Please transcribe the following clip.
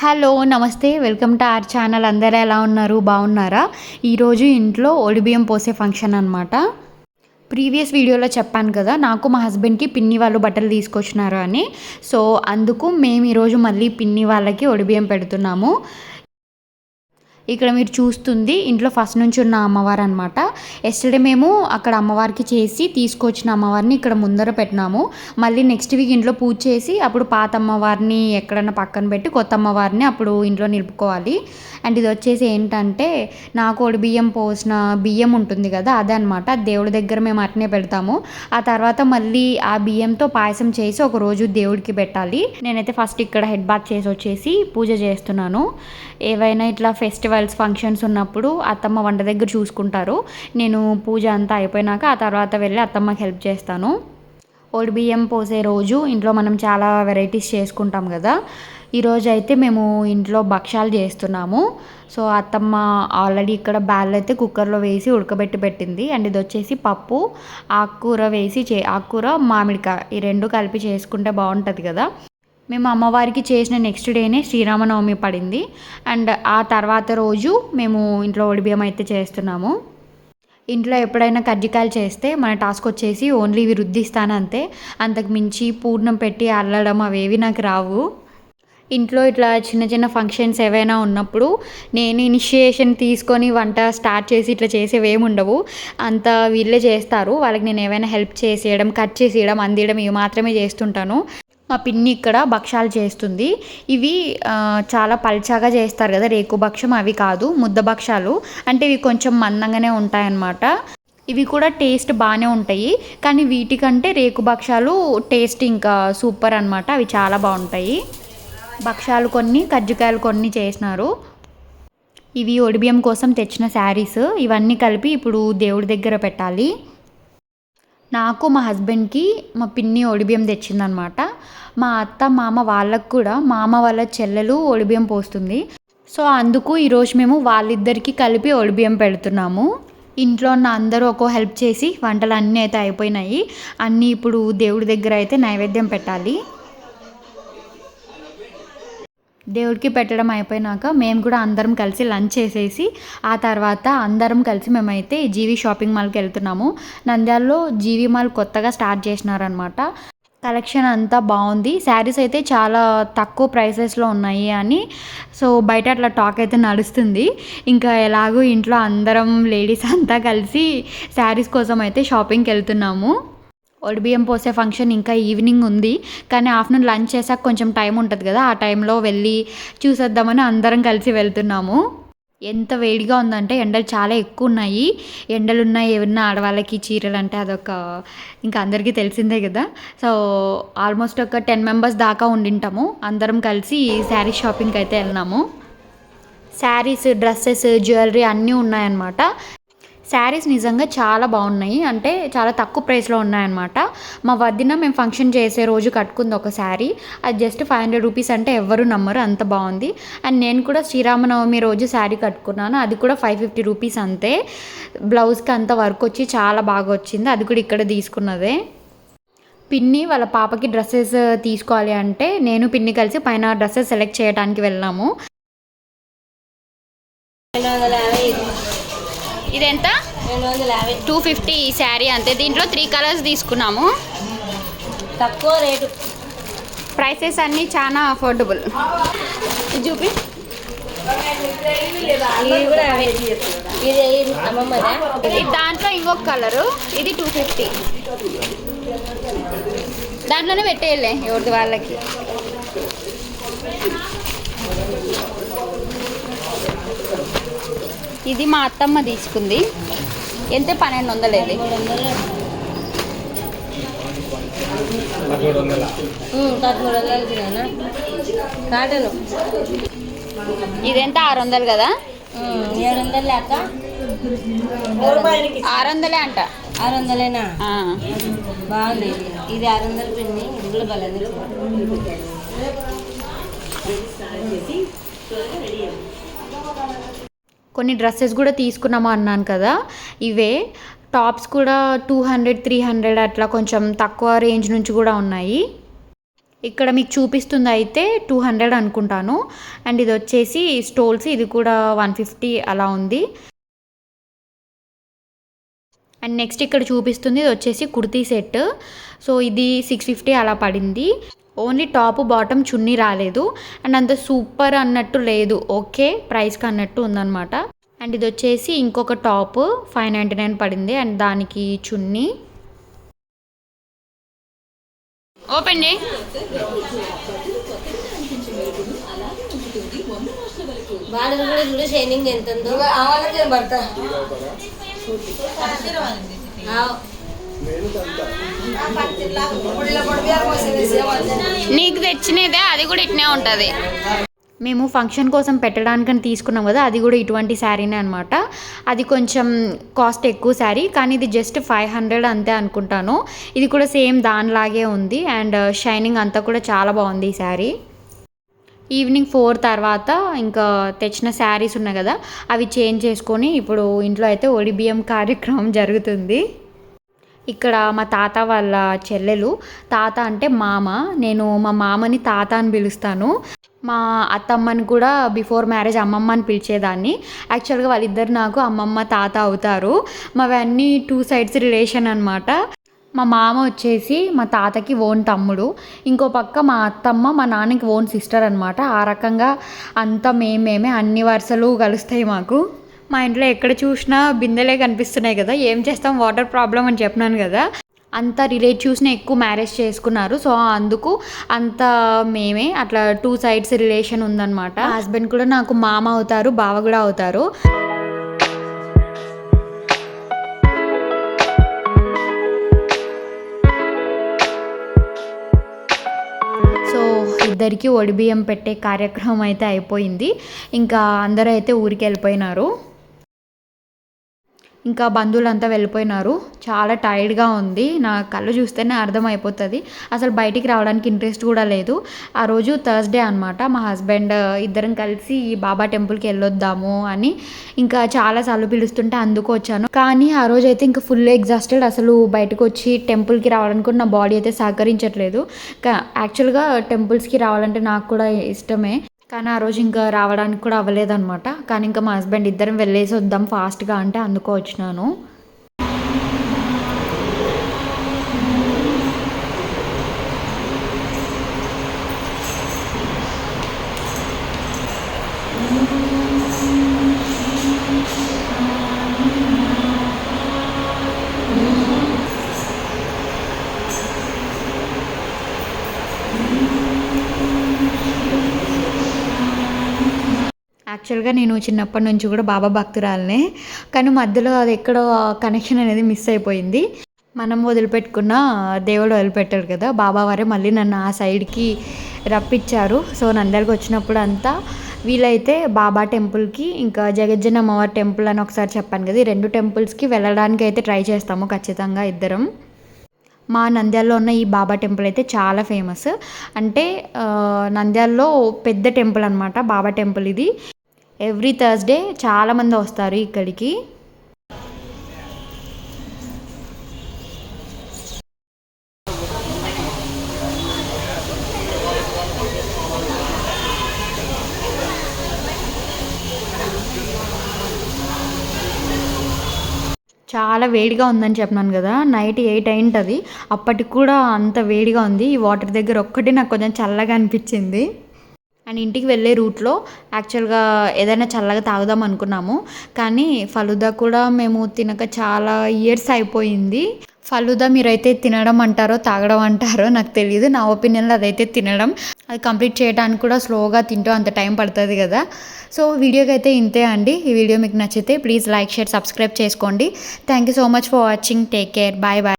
Hello నమస్తే. Welcome to our channel. అందరూ ఎలా ఉన్నారు? బాగున్నారా? ఈరోజు ఇంట్లో ఒడిబియ్యం పోసే ఫంక్షన్ అనమాట ప్రీవియస్ వీడియోలో చెప్పాను కదా నాకు మా హస్బెండ్కి పిన్ని వాళ్ళు బట్టలు తీసుకొచ్చినారు అని. సో అందుకు మేము ఈరోజు మళ్ళీ పిన్ని వాళ్ళకి ఒడిబియ్యం పెడుతున్నాము. ఇక్కడ మీరు చూస్తుంది ఇంట్లో ఫస్ట్ నుంచి ఉన్న అమ్మవారు అనమాట ఎస్టర్డే మేము అక్కడ అమ్మవారికి చేసి తీసుకొచ్చిన అమ్మవారిని ఇక్కడ ముందర పెట్టినాము. మళ్ళీ నెక్స్ట్ వీక్ ఇంట్లో పూజ చేసి అప్పుడు పాత అమ్మవారిని ఎక్కడన్నా పక్కన పెట్టి కొత్త అమ్మవారిని అప్పుడు ఇంట్లో నిలుపుకోవాలి. అండ్ ఇది వచ్చేసి ఏంటంటే నా కోడి బియ్యం పోసిన బియ్యం ఉంటుంది కదా అదే అనమాట దేవుడి దగ్గర మేము అట్నే పెడతాము. ఆ తర్వాత మళ్ళీ ఆ బియ్యంతో పాయసం చేసి ఒక రోజు దేవుడికి పెట్టాలి. నేనైతే ఫస్ట్ ఇక్కడ హెడ్ బాత్ చేసి వచ్చేసి పూజ చేస్తున్నాను. ఏవైనా ఇట్లా ఫెస్టివల్ ఫెస్టివల్స్ ఫంక్షన్స్ ఉన్నప్పుడు అత్తమ్మ వంట దగ్గర చూసుకుంటారు. నేను పూజ అంతా అయిపోయినాక ఆ తర్వాత వెళ్ళి అత్తమ్మకి హెల్ప్ చేస్తాను. ఓడి బియ్యం పోసే రోజు ఇంట్లో మనం చాలా వెరైటీస్ చేసుకుంటాం కదా. ఈరోజు అయితే మేము ఇంట్లో భక్షాలు చేస్తున్నాము. సో అత్తమ్మ ఆల్రెడీ ఇక్కడ బ్యాల్ అయితే కుక్కర్లో వేసి ఉడకబెట్టి పెట్టింది. అండ్ ఇది వచ్చేసి పప్పు ఆకుకూర వేసి చే ఆకుకూర మామిడికాయ ఈ రెండు కలిపి చేసుకుంటే బాగుంటుంది కదా. మేము అమ్మవారికి చేసిన నెక్స్ట్ డేనే శ్రీరామనవమి పడింది. అండ్ ఆ తర్వాత రోజు మేము ఇంట్లో ఒడిబియ్యం అయితే చేస్తున్నాము. ఇంట్లో ఎప్పుడైనా కజ్జికాయలు చేస్తే మన టాస్క్ వచ్చేసి ఓన్లీ ఇవి రుద్దిస్తాను అంతే. అంతకు మించి పూర్ణం పెట్టి అల్లడం అవేవి నాకు రావు. ఇంట్లో ఇట్లా చిన్న చిన్న ఫంక్షన్స్ ఏవైనా ఉన్నప్పుడు నేను ఇనిషియేషన్ తీసుకొని వంట స్టార్ట్ చేసి ఇట్లా చేసేవి ఉండవు. అంత వీళ్ళే చేస్తారు. వాళ్ళకి నేను ఏమైనా హెల్ప్ చేసేయడం కట్ చేసేయడం అందియడం ఇవి మాత్రమే చేస్తుంటాను. మా పిన్ని ఇక్కడ భక్షాలు చేస్తుంది. ఇవి చాలా పల్చాగా చేస్తారు కదా రేకు భక్షం అవి కాదు ముద్ద భక్షాలు. అంటే ఇవి కొంచెం మందంగానే ఉంటాయన్నమాట. ఇవి కూడా టేస్ట్ బాగానే ఉంటాయి. కానీ వీటికంటే రేకు భక్షాలు టేస్ట్ ఇంకా సూపర్ అన్నమాట. అవి చాలా బాగుంటాయి. భక్షాలు కొన్ని కజ్జికాయలు కొన్ని చేసినారు. ఇవి ఒడిబియం కోసం తెచ్చిన శారీస్. ఇవన్నీ కలిపి ఇప్పుడు దేవుడి దగ్గర పెట్టాలి. నాకు మా హస్బెండ్కి మా పిన్ని ఒడిబియం తెచ్చిందనమాట మా అత్త మామ వాళ్ళకు కూడా మామ వాళ్ళ చెల్లెలు ఒడిబియ్యం పోస్తుంది. సో అందుకు ఈరోజు మేము వాళ్ళిద్దరికి కలిపి ఒడిబియ్యం పెడుతున్నాము. ఇంట్లో ఉన్న అందరూ ఒక్కో హెల్ప్ చేసి వంటలు అన్నీ అయితే అయిపోయినాయి. అన్నీ ఇప్పుడు దేవుడి దగ్గర అయితే నైవేద్యం పెట్టాలి. దేవుడికి పెట్టడం అయిపోయినాక మేము కూడా అందరం కలిసి లంచ్ చేసేసి ఆ తర్వాత అందరం కలిసి మేమైతే జీవి షాపింగ్ మాల్కి వెళ్తున్నాము. నంద్యాలలో జీవి మాల్ కొత్తగా స్టార్ట్ చేసినారనమాట కలెక్షన్ అంతా బాగుంది. శారీస్ అయితే చాలా తక్కువ ప్రైసెస్లో ఉన్నాయి అని. సో బయట అట్లా టాక్ అయితే నడుస్తుంది. ఇంకా ఎలాగో ఇంట్లో అందరం లేడీస్ అంతా కలిసి శారీస్ కోసం అయితే షాపింగ్కి వెళ్తున్నాము. ఒడిబియ్యం పోసే ఫంక్షన్ ఇంకా ఈవినింగ్ ఉంది. కానీ ఆఫ్టర్నూన్ లంచ్ చేసాక కొంచెం టైం ఉంటుంది కదా. ఆ టైంలో వెళ్ళి చూసేద్దామని అందరం కలిసి వెళ్తున్నాము. ఎంత వేడిగా ఉందంటే ఎండలు చాలా ఎక్కువ ఉన్నాయి. ఎండలు ఉన్నాయి ఏమన్నా ఆడవాళ్ళకి చీరలు అంటే అదొక ఇంకా అందరికీ తెలిసిందే కదా. సో ఆల్మోస్ట్ ఒక టెన్ మెంబర్స్ దాకా ఉండింటాము. అందరం కలిసి శారీ షాపింగ్కి అయితే వెళ్ళినాము. శారీస్ డ్రెస్సెస్ జ్యువెలరీ అన్నీ ఉన్నాయన్నమాట. శారీస్ నిజంగా చాలా బాగున్నాయి. అంటే చాలా తక్కువ ప్రైస్లో ఉన్నాయన్నమాట. మా వదిన మేము ఫంక్షన్ చేసే రోజు కట్టుకుంది ఒక శారీ. అది జస్ట్ ఫైవ్ హండ్రెడ్ రూపీస్ అంటే ఎవ్వరు నమ్మరు. అంత బాగుంది. అండ్ నేను కూడా శ్రీరామనవమి రోజు శారీ కట్టుకున్నాను. అది కూడా ఫైవ్ ఫిఫ్టీ రూపీస్ అంతే. బ్లౌజ్కి అంత వర్క్ వచ్చి చాలా బాగా వచ్చింది. అది కూడా ఇక్కడ తీసుకున్నదే. పిన్ని వాళ్ళ పాపకి డ్రెస్సెస్ తీసుకోవాలి అంటే నేను పిన్ని కలిసి పైన డ్రెస్సెస్ సెలెక్ట్ చేయడానికి వెళ్ళాము. ఇదెంత? వందల యాభై టూ ఫిఫ్టీ ఈ శారీ అంతే. దీంట్లో త్రీ కలర్స్ తీసుకున్నాము. తక్కువ రేటు. ప్రైసెస్ అన్నీ చాలా అఫోర్డబుల్ ఇది చూపి. ఇది ఇది ఇది దాంట్లో ఇంకొక కలరు ఇది టూ ఫిఫ్టీ దాంట్లోనే పెట్టేయలే ఎవరిది వాళ్ళకి. ఇది మా అత్తమ్మ తీసుకుంది ఎంత పన్నెండు వందలు ఇది కాటను ఇదెంత ఆరు వందలు కదా ఏడు వందలు లేక ఆరు వందలే అంట ఆరు వందలేనా ఆ. బాగుంది ఇది ఆరు వందలు పిన్ని ఇది కూడా బలంది కొన్ని డ్రెస్సెస్ కూడా తీసుకున్నాము అన్నాను కదా. ఇవే టాప్స్ కూడా టూ హండ్రెడ్ త్రీ హండ్రెడ్ అట్లా కొంచెం తక్కువ రేంజ్ నుంచి కూడా ఉన్నాయి. ఇక్కడ మీకు చూపిస్తుంది అయితే టూ హండ్రెడ్ అనుకుంటాను. అండ్ ఇది వచ్చేసి స్టోల్స్ ఇది కూడా వన్ ఫిఫ్టీ అలా ఉంది. అండ్ నెక్స్ట్ ఇక్కడ చూపిస్తుంది ఇది వచ్చేసి కుర్తీ సెట్. సో ఇది సిక్స్ ఫిఫ్టీ అలా పడింది. ఓన్లీ టాప్ బాటమ్ చున్నీ రాలేదు. అండ్ అంత సూపర్ అన్నట్టు లేదు. ఓకే ప్రైస్కి అన్నట్టు ఉందన్నమాట. అండ్ ఇది వచ్చేసి ఇంకొక టాప్ ఫైవ్ నైంటీ నైన్ పడింది. అండ్ దానికి చున్నీ. ఓపెన్ చేయి. బాడీ కూడా చూడు షైనింగ్ ఎంత ఉందో ఆ, నీకు తెచ్చినదే అది కూడా ఇట్నే ఉంటుంది. మేము ఫంక్షన్ కోసం పెట్టడానికని తీసుకున్నాం కదా అది కూడా ఇటువంటి శారీనే అనమాట అది కొంచెం కాస్ట్ ఎక్కువ శారీ కానీ ఇది జస్ట్ ఫైవ్ హండ్రెడ్ అంతే అనుకుంటాను. ఇది కూడా సేమ్ దానిలాగే ఉంది అండ్ uh, షైనింగ్ అంతా కూడా చాలా బాగుంది ఈ శారీ. ఈవినింగ్ ఫోర్ తర్వాత ఇంకా తెచ్చిన శారీస్ ఉన్నాయి కదా అవి చేంజ్ చేసుకొని ఇప్పుడు ఇంట్లో అయితే ఒడి కార్యక్రమం జరుగుతుంది. ఇక్కడ మా తాత వాళ్ళ చెల్లెలు. తాత అంటే మామ. నేను మా మామని తాత అని పిలుస్తాను. మా అత్తమ్మని కూడా బిఫోర్ మ్యారేజ్ అమ్మమ్మ అని పిలిచేదాన్ని. యాక్చువల్గా వాళ్ళిద్దరు నాకు అమ్మమ్మ తాత అవుతారు. మావన్నీ టూ సైడ్స్ రిలేషన్ అనమాట మా మామ వచ్చేసి మా తాతకి ఓన్ తమ్ముడు. ఇంకో పక్క మా అత్తమ్మ మా నాన్నకి ఓన్ సిస్టర్ అనమాట ఆ రకంగా అంతా మేమేమే. అన్ని వరుసలు కలుస్తాయి మాకు. మా ఇంట్లో ఎక్కడ చూసినా బిందెలే కనిపిస్తున్నాయి కదా. ఏం చేస్తాం? వాటర్ ప్రాబ్లం అని చెప్పినాను కదా. అంత రిలేటివ్స్ని ఎక్కువ మ్యారేజ్ చేసుకున్నారు. సో అందుకు అంత మేమే అట్లా టూ సైడ్స్ రిలేషన్ ఉందన్నమాట. హస్బెండ్ కూడా నాకు మామ అవుతారు బావ కూడా అవుతారు. సో ఇద్దరికి ఒడిబియ్యం పెట్టే కార్యక్రమం అయితే అయిపోయింది. ఇంకా అందరూ అయితే ఊరికి వెళ్ళిపోయినారు. ఇంకా బంధువులంతా వెళ్ళిపోయినారు. చాలా టైర్డ్గా ఉంది. నా కళ్ళు చూస్తేనే అర్థమైపోతుంది. అసలు బయటికి రావడానికి ఇంట్రెస్ట్ కూడా లేదు. ఆ రోజు థర్స్డే అనమాట మా హస్బెండ్ ఇద్దరం కలిసి బాబా టెంపుల్కి వెళ్ళొద్దాము అని ఇంకా చాలాసార్లు పిలుస్తుంటే అందుకు వచ్చాను. కానీ ఆ రోజు అయితే ఇంకా ఫుల్ ఎగ్జాస్టెడ్ అసలు బయటకు వచ్చి టెంపుల్కి రావడానికి కూడా నా బాడీ అయితే సహకరించట్లేదు. యాక్చువల్గా టెంపుల్స్కి రావాలంటే నాకు కూడా ఇష్టమే. కానీ ఆ రోజు ఇంకా రావడానికి కూడా అవ్వలేదన్నమాట. కానీ ఇంకా మా హస్బెండ్ ఇద్దరం వెళ్ళేసి వద్దాం ఫాస్ట్గా అంటే అందుకో వచ్చినాను. యాక్చువల్గా నేను చిన్నప్పటి నుంచి కూడా బాబా భక్తురాలనే కానీ మధ్యలో అది ఎక్కడో కనెక్షన్ అనేది మిస్ అయిపోయింది. మనం వదిలిపెట్టుకున్న దేవుడు వదిలిపెట్టాడు కదా బాబా వారే మళ్ళీ నన్ను ఆ సైడ్కి రప్పించారు. సో నందరికి వచ్చినప్పుడు అంతా వీలైతే బాబా టెంపుల్కి ఇంకా జగజ్జన అమ్మవారి టెంపుల్ అని ఒకసారి చెప్పాను కదా ఈ రెండు టెంపుల్స్కి వెళ్ళడానికి అయితే ట్రై చేస్తాము ఖచ్చితంగా ఇద్దరం. మా నంద్యాలలో ఉన్న ఈ బాబా టెంపుల్ అయితే చాలా ఫేమస్. అంటే నంద్యాలలో పెద్ద టెంపుల్ అనమాట బాబా టెంపుల్ ఇది. ఎవ్రీ థర్స్డే చాలామంది వస్తారు ఇక్కడికి. చాలా వేడిగా ఉందని చెప్పినాను కదా నైట్ ఎయిట్ అయింటుంది. అప్పటికి కూడా అంత వేడిగా ఉంది. ఈ వాటర్ దగ్గర ఒక్కటి నాకు కొంచెం చల్లగా అనిపించింది. అండ్ ఇంటికి వెళ్ళే రూట్లో యాక్చువల్గా ఏదైనా చల్లగా తాగుదాం అనుకున్నాము. కానీ ఫలుదా కూడా మేము తినక చాలా ఇయర్స్ అయిపోయింది. ఫలుదా మీరైతే తినడం అంటారో తాగడం అంటారో నాకు తెలియదు నా ఒపీనియన్లో అదైతే తినడం అది కంప్లీట్ చేయడానికి కూడా స్లోగా తింటూ అంత టైం పడుతుంది కదా. సో వీడియోకి అయితే ఇంతే అండి. ఈ వీడియో మీకు నచ్చితే ప్లీజ్ లైక్ షేర్ సబ్స్క్రైబ్ చేసుకోండి. Thank you so much for watching. Take care. Bye bye.